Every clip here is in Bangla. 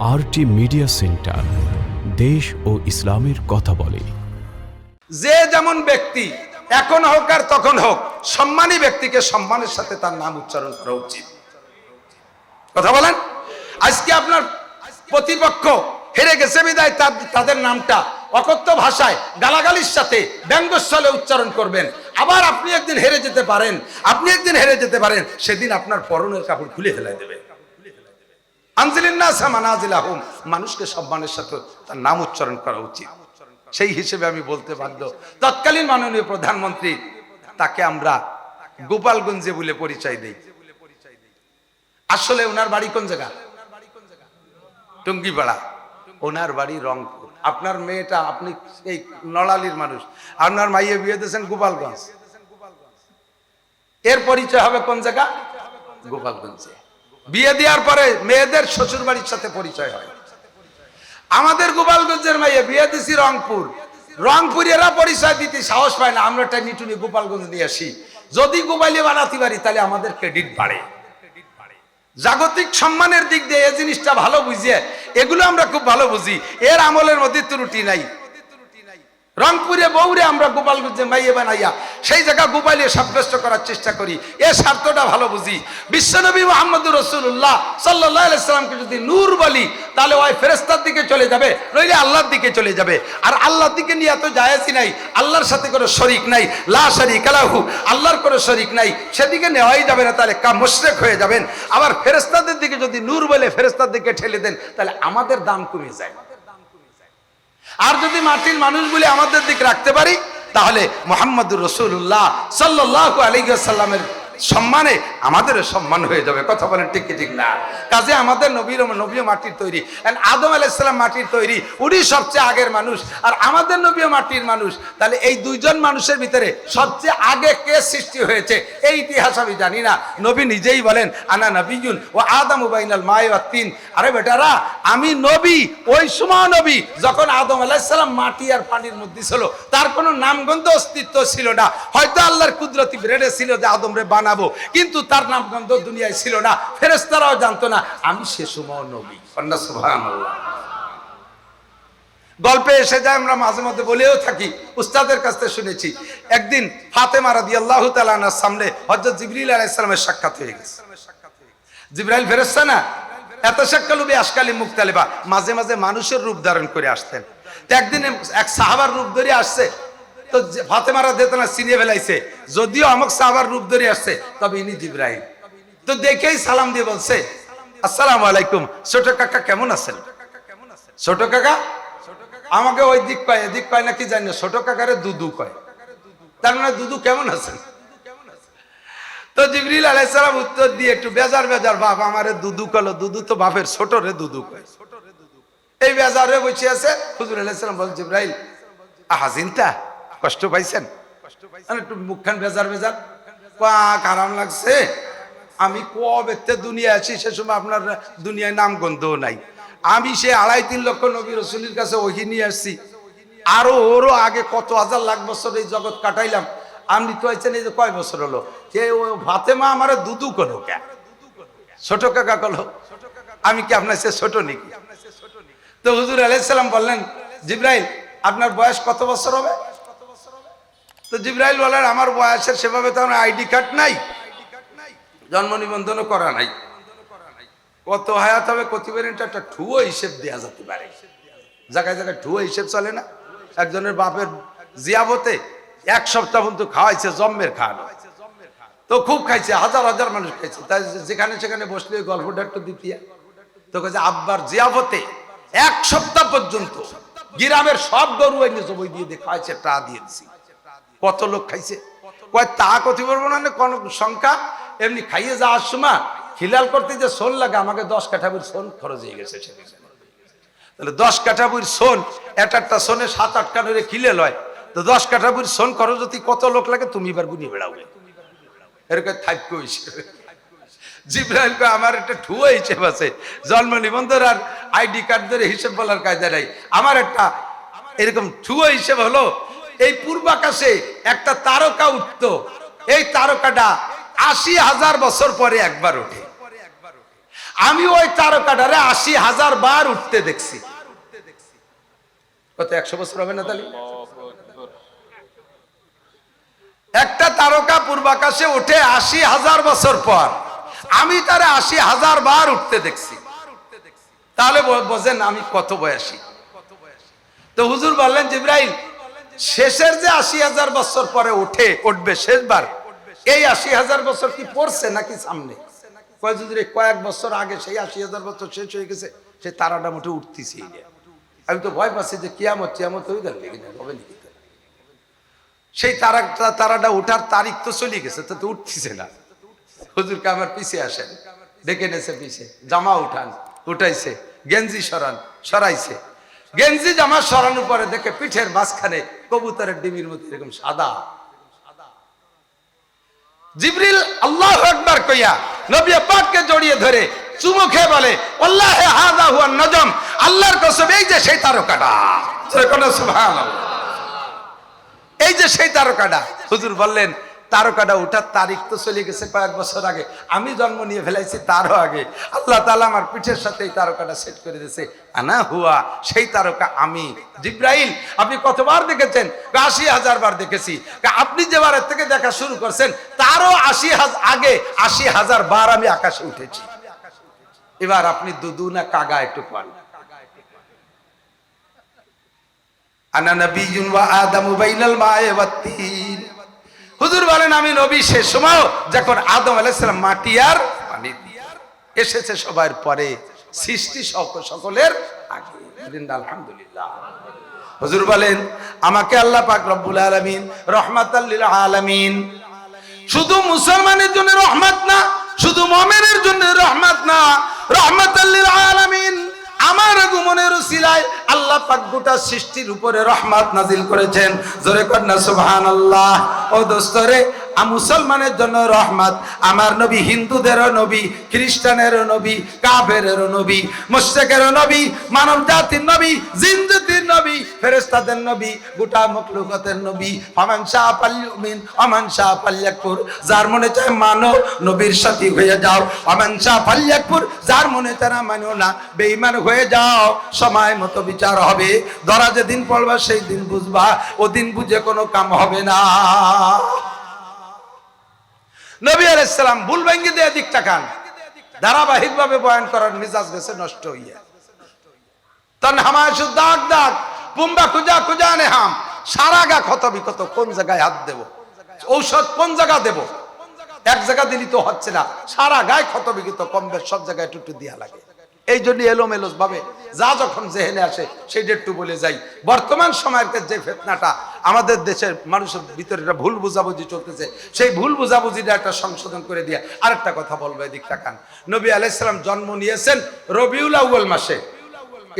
আরটি মিডিয়া সেন্টার দেশ ও ইসলামের কথা বলে। যে যেমন ব্যক্তি এখন হোক আর তখন হোক, সম্মানী ব্যক্তিকে সম্মানের সাথে তার নাম উচ্চারণ করা উচিত। কথা বলেন? আজকে আপনার প্রতিপক্ষ হেরে গেছে বিদায় তাদের নামটা অকথ্য ভাষায়, গালাগালির সাথে ব্যঙ্গস্থলে উচ্চারণ করবেন। আবার আপনি একদিন হেরে যেতে পারেন, আপনি একদিন হেরে যেতে পারেন, সেদিন আপনার পরনের কাপড় খুলে ফেলে দেবে। মানুষকে সম্মানের সাথে তার নাম উচ্চারণ করা উচিত। সেই হিসেবে আমি বলতে বাধ্য। তৎকালীন মাননীয় প্রধানমন্ত্রী, তাকে আমরা গোপালগঞ্জে বলে পরিচয় দেই। আসলে ওনার বাড়ি কোন জায়গা? টঙ্গিপাড়া। ওনার বাড়ি রংপুর। আপনার মেয়েটা, আপনি এই নড়ালির মানুষ। আপনার মাইয়ে বিয়ে দিয়েছেন গোপালগঞ্জ। এর পরিচয় হবে কোন জায়গা? গোপালগঞ্জে। বিয়ে দেওয়ার পরে মেয়েদের শ্বশুর বাড়ির সাথে পরিচয় হয়। আমাদের গোপালগঞ্জের মেয়ে, বিয়ে দিছি রংপুর। রংপুরেরা পরিচয় দিতে সাহস পায় না, আমরা একটা নিটুনি গোপালগঞ্জ নিয়ে আসি। যদি গোপালি বানাতে পারি, তাহলে আমাদের ক্রেডিট বাড়ে। জাগতিক সম্মানের দিক দিয়ে এই জিনিসটা ভালো বুঝিয়ে, এগুলো আমরা খুব ভালো বুঝি। এর আমলের মধ্যে ত্রুটি নাই। রংপুরে বৌরে আমরা গোপালগঞ্জে মাইয়ে বানাইয়া, সেই জায়গা গোপালিয়ে সাব্যস্ত করার চেষ্টা করি। এ স্বার্থটা ভালো বুঝি। বিশ্বনবী মোহাম্মদ রসুল্লাহ সাল্লাহ সাল্লামকে যদি নূর বলি, তাহলে ওই ফেরেস্তার দিকে চলে যাবে, নইলে আল্লাহর দিকে চলে যাবে। আর আল্লাহর দিকে নিয়ে এত জায়াজি নাই, আল্লাহর সাথে কোনো শরিক নাই, লা শরিক আলাহু আল্লাহর কোনো শরিক নাই, সেদিকে নেওয়াই যাবে না, তাহলে কা মুশরেক হয়ে যাবেন। আবার ফেরেস্তাদের দিকে যদি নূর বলে ফেরেস্তার দিকে ঠেলে দেন, তাহলে আমাদের দাম কমে যায়। আর যদি মাটির মানুষ বলে আমাদের দিক রাখতে পারি তাহলে মোহাম্মদুর রসুল্লাহ সাল্লাহ আলিগাসাল্লামের সম্মানে আমাদের সম্মান হয়ে যাবে। কথা বলেন ঠিক ঠিক না? কাজে আমাদের নবীর নবীও মাটির তৈরি। আদম আলাইসাল্লাম মাটির তৈরি। উনি সবচেয়ে আগের মানুষ। আর আমাদের নবীও মাটির মানুষ। তাহলে এই দুইজন মানুষের ভিতরে সবচেয়ে আগে কে সৃষ্টি হয়েছে? এই ইতিহাস আমি জানি না। নবী নিজেই বলেন, আনা নবীজুন ও আদম উবাইনাল মায় তিন। আরে বেটারা, আমি নবী, ওই সময় নবী, যখন আদম আলাইসাল্লাম মাটি আর পানির মধ্যে ছিল, তার কোনো নামগন্ধ অস্তিত্ব ছিল না। হয়তো আল্লাহর কুদরতি ব্রেডে ছিল যে আদম রে বানাবো। কিন্তু তার নামগন্ধ দুনিয়ায় ছিল না ফেরেস্তারাও জানতো না। আমি সে সময় নবী। গল্পে এসে যায়, আমরা মাঝে মধ্যে বলেও থাকি, উস্তাদের কাছ থেকে শুনেছি। একদিন ফাতেমা রাদি আল্লাহ তালানার সামনে হজরত জিবরিল আলাইসালামের সাক্ষাৎ হয়ে গেছে। জিব্রাইল ফেরেস্তা না? এত শেখালুবি আসকালি মুক্তালিবা। মাঝে মাঝে মানুষের রূপ ধারণ করে আসতেন। একদিন এক সাহাবার রূপ ধরে আসছে তো ফাতেমারা দিতে না চিনিয়ে ফেলাইছে। যদিও আমাক সাহাবার রূপ ধরে আসছে, তবে ইনি জিব্রাইল। তো দেখেই সালাম দিয়ে বলছে, আসসালামু আলাইকুম, ছোট কাকা কেমন আছেন? ছোট কাকা? আমাকে ওই দিক কয় এদিক কয় নাকি জানি না, ছোট কাকারে দুদু কয়। তার মানে দুদু কেমন আছেন? তো জিবরিল আলাইসালাম উত্তর দিয়ে একটু বেজার বেজার, বাপ আমারে দুদু কলো, দুদু তো বাপের ছোট রে দুদু কয়। এই বেজারে বসে আছে, হুজুর আলাইসালাম বল, জিব্রাইল, আহা চিন্তা কষ্ট পাইছেন? একটু মুখখান বেজার বেজার পাক আরাম লাগছে। আমি কবে দুনিয়া আছি, সে সময় আপনার দুনিয়ায় নাম গন্ধও নাই। আমি সে আড়াই তিন লক্ষ নবী রসুলির কাছে ওহি নিয়ে আসছি। আরও ওরও আগে কত হাজার লাখ বছর এই জগৎ কাটাইলাম। আপনি তো এই যে কয় বছর হলো? যে ও ফাতেমা আমার দুদু করো কে? ছোট কাকা কলো আমি কি আপনার সে ছোট নাকি? তো হুজুর আলাইসাল্লাম বললেন, জিব্রাইল, আপনার বয়স কত বছর হবে? তো জিব্রাইল বলেন, আমার বয়সের সেভাবে তো আমার আইডি কার্ড নাই। জন্ম নিবন্ধনও করা নাই। কত হায়াত হবে কতিবার একটা ঠুয়ো হিসেব দেওয়া যেতে পারে। জায়গায় জায়গায় ঠুয়ো হিসেব চলে না। একজনের বাপের জিয়াবতে এক সপ্তাহ পর্যন্ত খাওয়াইছে জম্মের খাওয়ানো। তো খুব খাইছে, হাজার হাজার মানুষ খাইছে। তাই যেখানে সেখানে বসলে ওই গল্পটা দ্বিতীয় তো কাছে আব্বার জিয়াবতে এক সপ্তাহ পর্যন্ত গ্রামের সব গরু এনে জবই দিয়ে দিয়ে খাওয়াইছে, টা দিয়ে দিছি। কত লোক খাইছে? কয়, তা কথি বলব না, কোন সংখ্যা এমনি খাইয়ে যাওয়ার সময় খিলাল করতে যে সোন লাগে, আমাকে দশ কাঠাবুর সোন খরচ হয়ে গেছে তাহলে দশ কাঠা কাঠাবুর সোন, এক একটা সোনে সাত আট কাঠরে খিলে লয় তো দশ কাঠা কাঠাবুর সোন খরচ যদি কত লোক লাগে, তুমি এবার গুনিয়ে বেড়াবে এরকম থাক্য হিসেবে জিব্রাইল আমার একটা ঠুয়ো হিসেব আছে। জন্ম নিবন্ধন আর আইডি কার্ড ধরে হিসেব বলার কায়দা নাই। আমার একটা এরকম ঠুয়ো হিসেব হলো এই পূর্বাকাশে একটা তারকা উঠতো। এই তারকাটা আশি হাজার বছর পরে একবার ওঠে। আমি ওই তারকাটারে আশি হাজার বার উঠতে দেখছি। কত, একশো বছর হবে না তাহলে? একটা তারকা পূর্বাকাশে উঠে আশি হাজার বছর পর, আমি তারে আশি হাজার বার উঠতে দেখছি। তাহলে বোঝেন আমি কত বয়সী কত বয়সী। তো হুজুর বললেন, জিব্রাইল শেষের যে আশি হাজার বছর পরে উঠে, উঠবে শেষবার, এই আশি হাজার বছর কি পড়ছে নাকি সামনে? কয়েক বছর আগে সেই আশি হাজার বছর শেষ হয়ে গেছে, সে তারাটা মোটে উঠতেছি। আমি তো ভয় পাচ্ছি যে কিয়ামত টিয়ামত হয়ে গেল হবে নাকি? সেই তারা তারাটা উঠার তারিখ তো চলে গেছে, তো উঠতেছে না। হুজুরকে আমার পিছে আসেন? ডেকে নেছে পিছে। জামা উঠান, উঠাইছে, গেঞ্জি সরান, সরাইছে। গেঞ্জি জামা সরানোর পরে দেখে পিঠের মাঝখানে কবুতরের ডিমির মধ্যে এরকম সাদা। জিবরিল আল্লাহ একবার কইয়া নবী পাককে জড়িয়ে ধরে চুমু খেয়ে বলে, আল্লাহ হাদা হুয়া নজম, আল্লাহর কসম, এই যে সেই তারকাটা। সুবহানাল্লাহ। এই যে সেই তারকাটা। হুজুর বললেন তারকাটা উঠার তারিখ তো চলে গেছে কয়েক বছর আগে। আমি জন্ম নিয়ে ফেলাইছি তারও আগে। আল্লাহ তালা আমার পিঠের সাথে এই তারকাটা সেট করে দিয়েছে। আনা হুয়া, সেই তারকা আমি। জিব্রাইল, আপনি কতবার দেখেছেন? আশি হাজার বার দেখেছি। আপনি যে বারের থেকে দেখা শুরু করছেন, তারও আশি হাজার আগে আশি হাজার বার আমি আকাশে উঠেছি। এবার আপনি দুদু না কাগা একটু পান আনা নবিয়ুন ওয়া আদামু বাইনাল মায়ে ওয়াত্তিন হুজুর বলেন, আমি নবী সে সময় যখন আদম আলাইহিস সালাম মাটি আর পানি এসেছে সবার পরে, সৃষ্টি সকলের আগে। আলহামদুলিল্লাহ। হুজুর বলেন, আমাকে আল্লাহ পাক রব্বুল আলামিন রাহমাতাল লিল আলামিন শুধু মুসলমানের জন্য রহমত না, শুধু মুমিনের জন্য রহমত না আগমনের উসিলায় আল্লাহ পাক গোটা সৃষ্টির উপরে রহমত নাজিল করেছেন। জোরে কন্যা সুবহানাল্লাহ। ও দোস্তরে মুসলমানের জন্য রহমত, আমার নবী হিন্দুদেরও নবী, খ্রিস্টানেরও নবী, কাফেরেরও নবী, মুশরিকেরও নবী মানব জাতির নবী জিন জাতির নবী ফেরেস্তাদের নবী, গোটা মখলুকাতের নবী, ফামান শাহ পাল্লুমিন অমান শাহ পাল্লাকপুর যার মনে চায় মানো, নবীর সাথী হয়ে যাও। অমান শাহ পাল্লাকপুর যার মনে না মানো না, বেঈমান হয়ে যাও, সময় মতো বিচার হবে। ধরা যেদিন পড়বা, সেই দিন বুঝবা ও দিন বুঝে কোনো কাম হবে না। নবী আলাইসালাম ভুল ভেঙ্গি দিয়ে কান ধারাবাহিক ভাবে বয়ান করার মিজাজ গেছে নষ্ট হইয়া। তন হামায়ু দাগ দাগ, পুম্বা খুঁজা খুঁজা নে হাম। সারা গা ক্ষত বিক্ষত, কোন জায়গায় হাত দেব? ঔষধ কোন জায়গা দেব? এক জায়গা দিলি তো হচ্ছে না। সারা গায়ে ক্ষত বিক্ষত, কম বেশ সব জায়গায় একটু দিয়া লাগে। এই জন্য এলোমেলোস ভাবে যা যখন জেহেনে আসে, সেই একটু বলে যাই। বর্তমান সময়ের যে ফেতনাটা, আমাদের দেশের মানুষের ভিতরে ভুল বুঝাবুঝি চলতেছে। সেই ভুল বুঝাবুঝিটা একটা সংশোধন করে দিয়ে আরেকটা কথা বলব এদিক তাকান। নবী আলাইসালাম জন্ম নিয়েছেন রবিউল আউ্য়াল মাসে।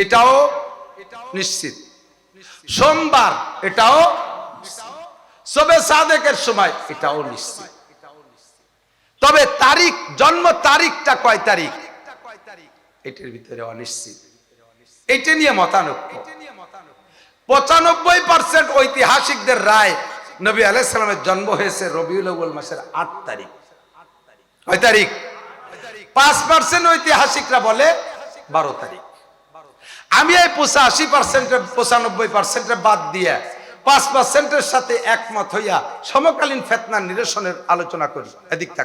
এটাও নিশ্চিত। সোমবার, এটাও সবে সাদেকের সময়, এটাও নিশ্চিত। তবে তারিখ, জন্ম তারিখটা কয় তারিখ? এটার ভিতরে অনিশ্চিত। এটা নিয়ে মতানৈক্য। পঁচানব্বই পার্সেন্ট ঐতিহাসিকদের রায় নবী আলাইসালামের জন্ম হয়েছে রবিউল আউ্য়াল মাসের আট তারিখ। কয় তারিখ? পাঁচ পার্সেন্ট ঐতিহাসিকরা বলে বারো তারিখ। আমি এই পঁচাশি পার্সেন্টের পঁচানব্বই পার্সেন্টের বাদ দিয়ে পাঁচ পার্সেন্টের সাথে একমত হইয়া সমকালীন ফেতনা নিরসনের আলোচনা করি। এদিক টাকা